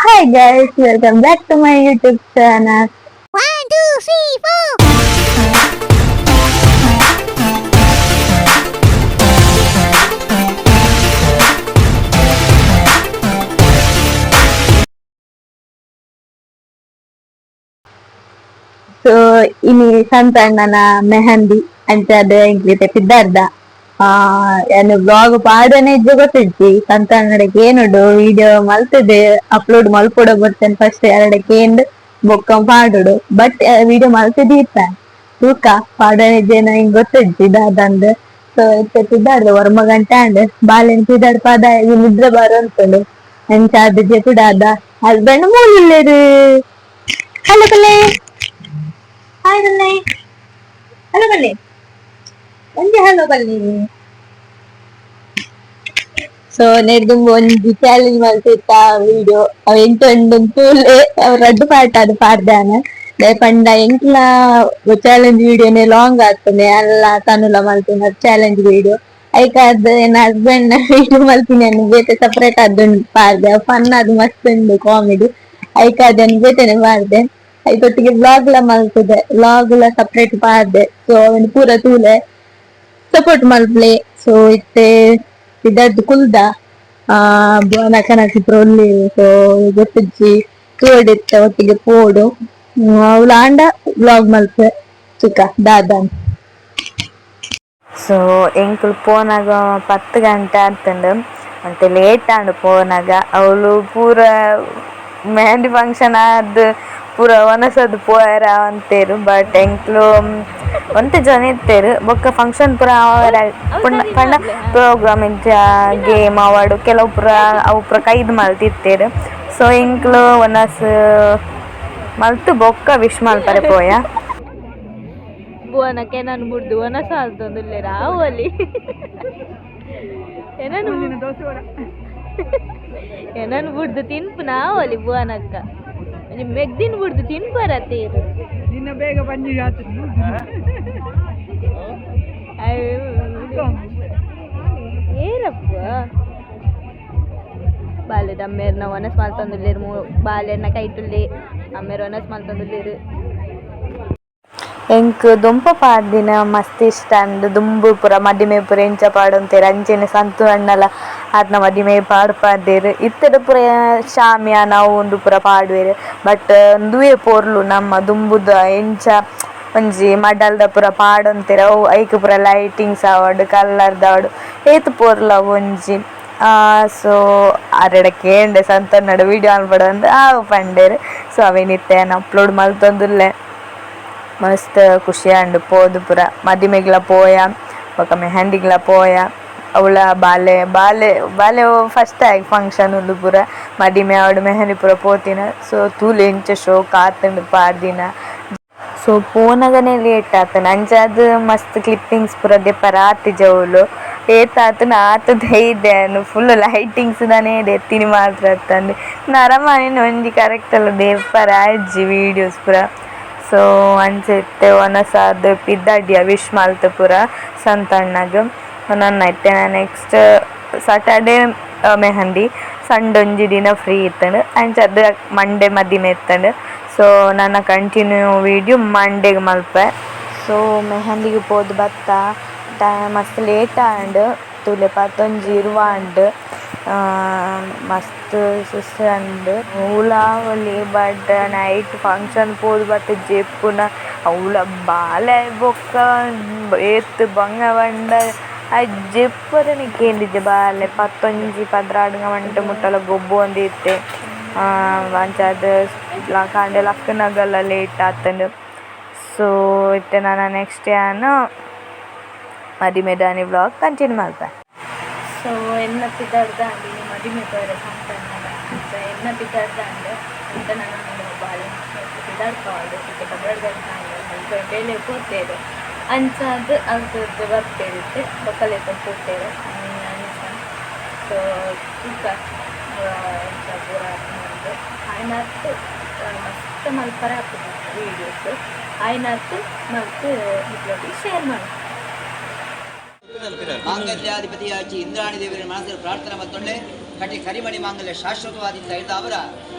Hi guys, welcome back to my YouTube channel. One, two, three, four. So, ini santai nana mehendi, anca ada yang kita tidak ada. ಆ, ಏನು blog ಪಾಡನೆ ಇದ್ದು ಗೊತ್ತಿಜ್ಜಿ ಸಂತಣ್ಣಡಕ್ಕೆ ಏನುಡು video ಮಲ್ತಿದೆ upload ಮಲ್ಪೊಡ ಬರ್ತೇನೆ first ಎರಡಕ್ಕೆ end ಬೊಕ್ಕ ಪಾಡುಡು. But video ಮಲ್ತಿದ್ದಿ ಇತ್ತ. ತೂಕ ಪಾಡನೆ ಇದ್ದೇನ ಹಿಂಗ್ ದಾದಂದ್ so ಇತ್ತೆ ತಿದ್ದಾಡ್ದು ವರ್ಮ ಗಂಟೆ ಅಂಡ್ ಬಾಲೆನ್ ತಿದ್ದಾಡ್ ಪಾದ ನಿದ್ರೆ ಬರುವಂತಳು ಎಂಚ ಅದು ಜೆಪುಡಾದ ಹಸ್ಬೆಂಡ್ ಮೂಲಿಲ್ಲೇರು? ಹಲೋ ಕಲೆ ಹಾಯ್ ಕಲೆ ಹಲೋ ಬಲ್ಲೆ ಒಂಜಿ ಹಲೋ ಬಲ್ಲಿ ಸೊ ನೆರ್ದುಂಬ ಒಂಜಿ ಚಾಲೆಂಜ್ ಮಲ್ತಿತ್ತ ವಿಡಿಯೋ ಅವ ಎಂತ ಉಂಡು ಅವ್ ರಡ್ಡು ಪಾರ್ಟ್ ಅದು ಪಾಡ್ದಾನ ಪಂಡ ಎಂಕ್ಲ ಚಾಲೆಂಜ್ ವಿಡಿಯೋನೇ ಲಾಂಗ್ ಆಗ್ತದೆ ಅಲ್ಲ ತನುಲ ಮಲ್ತಿನ ಚಾಲೆಂಜ್ ವಿಡಿಯೋ ಐಕಾದ್ ಎನ್ನ ಹಸ್ಬೆಂಡ್ ವಿಡಿಯೋ ಮಲ್ತೀನಿ ಅನ್ನು ಬೇತೆ ಸಪ್ರೇಟ್ ಅದೊಂದು ಪಾಡ್ದೆ ಫನ್ ಅದು ಮಸ್ತ್ ಉಂಡು ಕಾಮಿಡಿ ಐಕಾದ್ ಬೇತೆನೆ ಪಾಡ್ದೆ ಐಕೊಟ್ಟಿಗೆ ಬ್ಲಾಗ್ ಲ ಮಲ್ತದೆ ಬ್ಲಾಗ್ ಲ ಸೆಪರೇಟ್ ಪಾಡ್ದೆ ಸೊ ಅವನು ಪೂರ ತೂಲೆ ಸಪೋರ್ಟ್ ಮಾಡ್ಲೆ ಸೊ ಇತ್ತೆ ಇದದ್ದು ಕುಲ್ದ, ಆ ಕನಕಿದ್ರು ಪ್ರೊಲ್ಲಿ ಸೊ ಗೊತ್ತಿಜ್ಜಿ ತೂಡಿತ್ತ ಒಟ್ಟಿಗೆ ಪೋಡು. ಅವಳು ಆಂಡ ಬ್ಲಾಗ್ ಮಲ್ಪೆ ಚಿಕ್ಕ ದಾದಾನ್ ಸೊ ಎಂಕುಲು ಪೋನಾಗ ಪತ್ತು ಗಂಟೆ ಆಗ್ತಂಡು ಮತ್ತೆ ಲೇಟ್ ಆಂಡು ಪೋನಾಗ. ಅವಳು ಪೂರ ಮೆಹಂದಿ ಫಂಕ್ಷನ್ ಆದ್ ಪೂರ ಒನಸದು ಪೋಯರ ಅಂತೇರು. ಬಟ್ ಎಂಕ್ಲು ಒಂತೆ ಜನ ಇತ್ತೇರು ಬೊಕ್ಕ ಫಂಕ್ಷನ್ ಪುರ ಅವರ ಪಂಡ ಪ್ರೋಗ್ರಾಮ್ ಇಂಚ ಗೇಮ್ ಅವಾರ್ಡ್ ಕೆಲವು ಪುರ ಅವು ಪುರ ಕೈದು ಮಲ್ತಿತ್ತೇರು ಸೊ ಇಂಕ್ಲು ಒನಸ್ ಮಲ್ತು ಬೊಕ್ಕ ವಿಶ್ ಮಾಡ್ತಾರೆ ಪೋಯ ಬುವನಕ್ಕೆ ನಾನು ಬುಡ್ದು ಒನಸ ಅಂತಂದಿಲ್ಲ ರಾವಲಿ ಏನನು ಏನನ್ನು ಬುಡ್ದು ತಿನ್ಪು ನಾವಲಿ ಬುವನಕ್ಕ ನಿಮ್ ಮೆಗ್ದಿನ ಬುಡ್ದು ತಿನ್ಪರ ನಿನ್ನ ಬೇಗ ಬಂಜಿ ಜಾತ್ರೆ. ಏರಪ್ಪ? ಬಾಲೆದ ಅಮ್ಮೇರ್ನ ವನಸ್ ಮಾಲ್ತೊಂದುಲ್ಲೇರು ಮೂ ಬಾಲೆನ ಕೈಟುಲ್ಲಿ ಅಮ್ಮೇರ್ ಒನಸ್ ಮಾಲ್ತೊಂದುಲ್ಲೇರು ಎಂಕ್ ದೊಂಪ ಪಾಡ್ದಿನ ಮಸ್ತ್ ಇಷ್ಟ ಅಂದ್ ದುಂಬು ಪೂರ, ಮದಿಮೆ ಪುರ, ಎಂಚ ಪಾಡೊಂತೆರ್ ಅಂಚೆನೆ ಸಂತು ಅಣ್ಣಲ ಆತ್ನ ಮದಿಮೆ ಪಾಡ್ ಪಾಡ್ದೆರ್. ಪುರ ಪೂರ ಶಾಮಿಯಾನ ಒಂದು ಪೂರ ಪಾಡ್ವೆರ್. ಬಟ್ ದುವೆ ಪೋರ್ಲು ನಮ್ಮ ದುಂಬುದ ಎಂಚ, ಒಂಜಿ ಮಡಲ್ದ ಪೂರ ಪಾಡೊಂತೆರ್ ಅವು ಐಕ್ ಪೂರ ಲೈಟಿಂಗ್ಸ್ ಆವಡ್, ಕಲ್ಲರ್ದ ಆವಡ್. ಏತ್ ಪೋರ್ಲ ಒಂಜಿ ಸೊ ಆರೆಡ ಕೇಂಡೆ ಸಂತನ್ನಡ ವಿಡಿಯೋ ಅಂದ್ರೆ ಆ ಪಂಡೇರ್. So ಅವೇನಿತ್ತೆ upload ಮಲ್ತೊಂದುಲ್ಲೆ. ಮಸ್ತ್ ಖುಷಿ ಆಂಡ್ ಪೋದು ಪೂರ. ಮದಿಮೆಗ್ಲ ಪೋಯ ಬೊಕ ಮೆಹಂದಿಗ್ಲ ಪೋಯ, ಅವಳ ಬಾಲೆ ಬಾಲೆ ಬಾಲೆ ಫಸ್ಟ್ ಆಗಿ ಫಂಕ್ಷನ್ ಉಂದು ಪೂರ. ಮದಿಮೆ ಆವಡ್ ಮೆಹಂದಿ ಪೂರ ಪೋತಿನ. ಸೊ ತೂಲೆ ಎಂಚ ಶೋಕ್ ಆತಂಡ್ ಪಾರ್ದಿನ ಸೊ ಪೋನಗನೆ ಲೇಟ್ ಆತನ. ಅಂಚಾದ್ ಮಸ್ತ್ ಕ್ಲಿಪ್ಪಿಂಗ್ಸ್ ಪೂರ ದೆಪ್ಪರ ಆತಿ ಜವುಲು. ಏತ್ ಆತನ ಆತ ದೈದ್ಯಾನು ಫುಲ್ ಲೈಟಿಂಗ್ಸ್ ನಾನೇ ಎತ್ತಿನಿ ಮಾತ್ರ ಅತ್ತಂದೆ ನರಮನೆ ಒಂಜಿ ಕರೆಕ್ಟ್ ಅಲ್ಲ, ದೆಪ್ಪರ ಆಜ್ಜಿ ವಿಡಿಯೋಸ್ ಪೂರ. ಸೊ ಅಂಚೆತ್ತೆ ಒನಸಾದ್ ಪಿದ್ದಾಡ್ಯ ವಿಶ್ ಮಲ್ತ್ ಪೂರ ಸಂತಣ್ಣಗ್ ನನ್ನ ಇತ್ತೆ ನೆಕ್ಸ್ಟ್ ಸಾಟರ್ಡೆ ಮೆಹಂದಿ. ಸಂಡೊಂಜಿ ದಿನ ಫ್ರೀ ಇತ್ತಂಡು. ಅಂಚದ್ ಮಂಡೆ ಮದಿಮೆ ಇತ್ತಂಡು. ಸೊ ನನ್ನ ಕಂಟಿನ್ಯೂ ವಿಡಿಯೋ ಮಂಡೆಗ್ ಮಲ್ಪೆ. ಸೊ ಮೆಹಂದಿಗೆ ಪೋದು ಬತ್ತ ಟೈಮ್ ಮಸ್ತ್ ಲೇಟ್ ಆಂಡ್ ತುಲೆ ಪತ್ತೊಂಜಿ ಇರುವಾಂಡ್. ಆ, ಮಸ್ತ್ ಸುಸ್ತು ಅಂಡ್ ಊಲಾವಲಿ ಬಟ್ ನೈಟ್ ಫಂಕ್ಷನ್ ಪೋದು ಬತ್ತ ಜೆಪ್ಪುನ ಅವಳ ಬಾಲೆ ಬೊಕ್ಕ ಏತ್ ಬಂಗ ಬಂಡ ಆ ಜೆಪ್ಪರನೆ ಕೇಂದಿದ್ದೆ ಬಾಲೆ ಪತ್ತೊಂಜಿ ಪದ್ರಾಡುಂಗ ಮಂಟೆ ಮುಟ್ಟಲ ಗೊಬ್ಬು ಒಂದಿತ್ತೆ ಅಂಚಾದ ಕಾಂಡೆ ಲಕ್ಕನಗಲ್ಲ ಲೇಟ್ ಆತಂಡು ಸೊ ಇತ್ತೆ ನಾನು ನೆಕ್ಸ್ಟ್ ಯಾನು ಮದಿಮೆ ದಾನಿ ವ್ಲಾಗ್ ಕಂಟಿನ್ಯೂ ಮಾಡ್ತೆ ಸೊ ಎನ್ನ ಪಿದ್ದಾಡ್ದ ಅಂಡಿ ಮದುವೆ ಬೇರೆ ಸಂತಾನ ಸೊ ಎನ್ನ ಪಿದ್ದಾಡ್ದ ಅಂದ್ರೆ ಅಂತ ನಾನು ಬಾಳೆ ಪಿದ್ದಾಡ್ತಾವಡು ಮತ್ತೆ ಕಬಡ್ದ ಬೇಲೆ ಕೂತೇರು ಅಂಚಾದ ಅದ್ರದ್ದು ಬರ್ತೇರಿತ್ತೆ ಬಕ್ಕಲೆ ಕೊಡ್ತೇವೆ ಅಂಚ ಸೊ ತೂಕ ಪೂರ ಒಂದು ಆಯ್ನತ್ತು ಮಸ್ತ್ ಮಲ್ಪರ ಆಗ್ತದೆ ವೀಡಿಯೋಸ್ ಆಯ್ನತ್ತು ಮತ್ತು ಶೇರ್ ಮಾಡಿ ಮಾಂಗಲ್ಯಾಧಿಪತಿಯಾಗಿ ಇಂದ್ರಾಣಿ ದೇವಿಯ ಮನಸ್ಸಲ್ಲಿ ಪ್ರಾರ್ಥನೆ ಮತ್ತೊಳ್ಳೆ ಕಟಿ ಕರಿಮಣಿ ಮಾಂಗಲ್ಯ ಶಾಶ್ವತವಾದಿಂದ ಇದ್ದ ಅವರ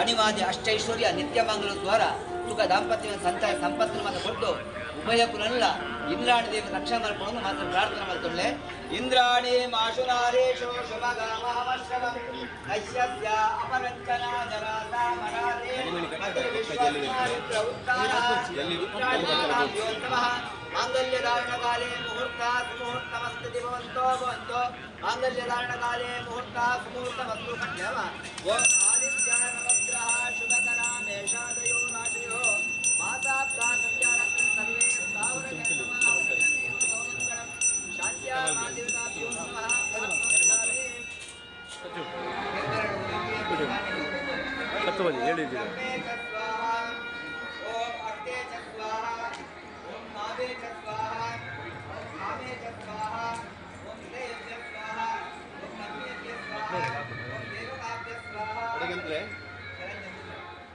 ಅನಿವಾದ್ಯ ಅಷ್ಟೈಶ್ವರ್ಯ ನಿತ್ಯ ಮಂಗಲ ದ್ವಾರ ಸುಖ ದಾಂಪತ್ಯ ಸಂತಾಯ ಸಂಪತ್ತಿನ ಮತ್ತು ಕೊಟ್ಟು ಉಭಯ ಕುಲಲ್ಲ ಇಂದ್ರಾಣಿ ದೇವ ರಕ್ಷಣೆ ಮಾಡಿಕೊಂಡು ಮಾತ್ರ ಪ್ರಾರ್ಥನೆ ಮಾಡ್ಕೊಳ್ಳೆ ಇಂದ್ರಾಣಿ ಮಾಶುನಾರೇಶೋ ಶುಭಗಾಮಶ್ರಮ माङ्गल्यधारणकाले मुहूर्तात् मुहूर्तमस्तु दिवन्तो भवन्तो माङ्गल्यधारणकाले मुहूर्तात् मुहूर्तमस्तु कण्ठ्यम राशयो माता शान्त्या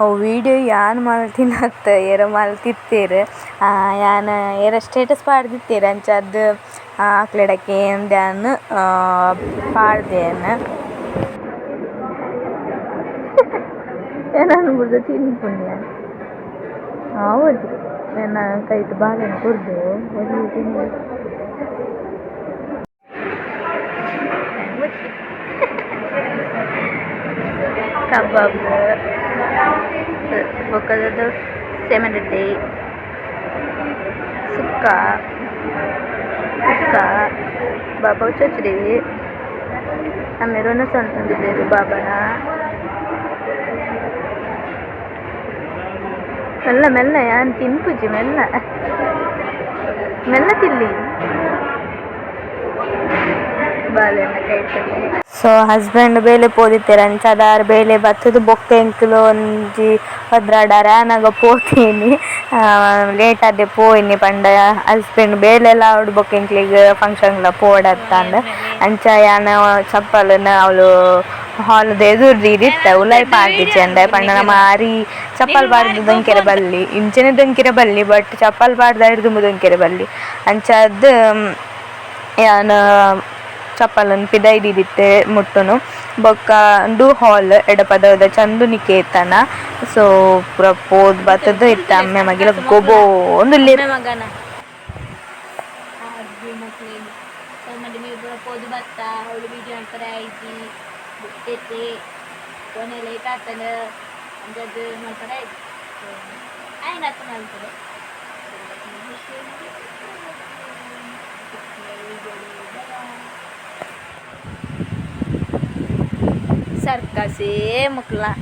ಅವು ವೀಡಿಯೋ ಯಾನ್ ಮಲ್ತಿನತ್ತ ಏರ ಆ, ಯಾನ್ ಏರ ಸ್ಟೇಟಸ್ ಪಾಡ್ದಿತ್ತೇರ್ ಅಂಚದ್ದು ಆಕ್ಲೆಡಕ್ಕೆ ದ್ಯಾನ್? ಪಾಡ್ದೇನ. ಏನಾನು ಬಿಡ್ದು ತಿನ್ಪುಣ್ಯ ಹೌದು ಏನ ಕೈಟ್ ಬಾಳೆನ ಕುಡ್ದು? ಒಳ್ಳೆ ತಿಂದು? கਬਾபு ఒకరోజు సెమరటి సుక్క సుక్క బాబా చచ్చుడి అమ్మిరోన సొంతంది లేదు బాబానా మెల్ల మెల్ల తిను పూజ మెల్ల మెల్ల తిల్లి ಸೊ ಹಸ್ಬೆಂಡ್ ಬೇಲೆ ಪೋದಿತ್ತೇರ ಅಂಚದಾರ್ ಬೇಲೆ ಬತ್ತದು ಬೊಕ್ಕ ಎಂಕ್ಲು ಒಂಜಿ ಪದ್ರಾಡಾರ ಆನಾಗ ಪೋತೀನಿ. ಲೇಟ್ ಆದೆ ಪೋಯಿನಿ ಪಂಡ. ಹಸ್ಬೆಂಡ್ ಬೇಲೆಲ್ಲ ಅವಳು ಬೊಕ್ಕ ಎಂಕ್ಲಿಗ್ ಫಂಕ್ಷನ್ಲ ಪೋಡತ್ತಂದ ಅಂಚ ಯಾನ ಚಪ್ಪಲನ್ನ ಅವಳು ಹಾಲದ ಎದುರ್ದು ಇತ್ತ ಉಲಾಯ್ ಪಾಡ್ದಿಚ್ಚೆ ಅಂದ ಪಂಡ ನಮ್ಮ ಆರಿ ಚಪ್ಪಲ್ ಬಾರ್ದು ದೊಂಕೆರೆ ಬಲ್ಲಿ. ಇಂಚನೆ ದೊಂಕೆರೆ ಬಲ್ಲಿ ಬಟ್ ಚಪ್ಪಲ್ ಪಾಡ್ದ ಹಿಡ್ದು ದೊಂಕೆರೆ ಬಲ್ಲಿ. ಅಂಚದ್ ಯಾನ ಚಪ್ಪಲನ್ ಪಿದೈದಿತ್ತೆ ಮುಟ್ಟುನು ಬೊಕ್ಕ ಉಂದು ಹಾಲ್ ಎಡಪದದ ಚಂದು ನಿಕೇತನ ಸೊ ಪೂರ ಪೋದ್ ಬತ್ತದ ಇತ್ತ ಅಮ್ಮೆ ಮಗಿಲ ಗೊಬೋ ಒಂದು ಮಗನ. ಪೋದು ಬತ್ತ, ಅವಳು ವಿಡಿಯೋ ಐತಿ ಆಯ್ತು ಆಯ್ತು கரெக்டாக இருக்குக்கா சேமுக்கெலாம்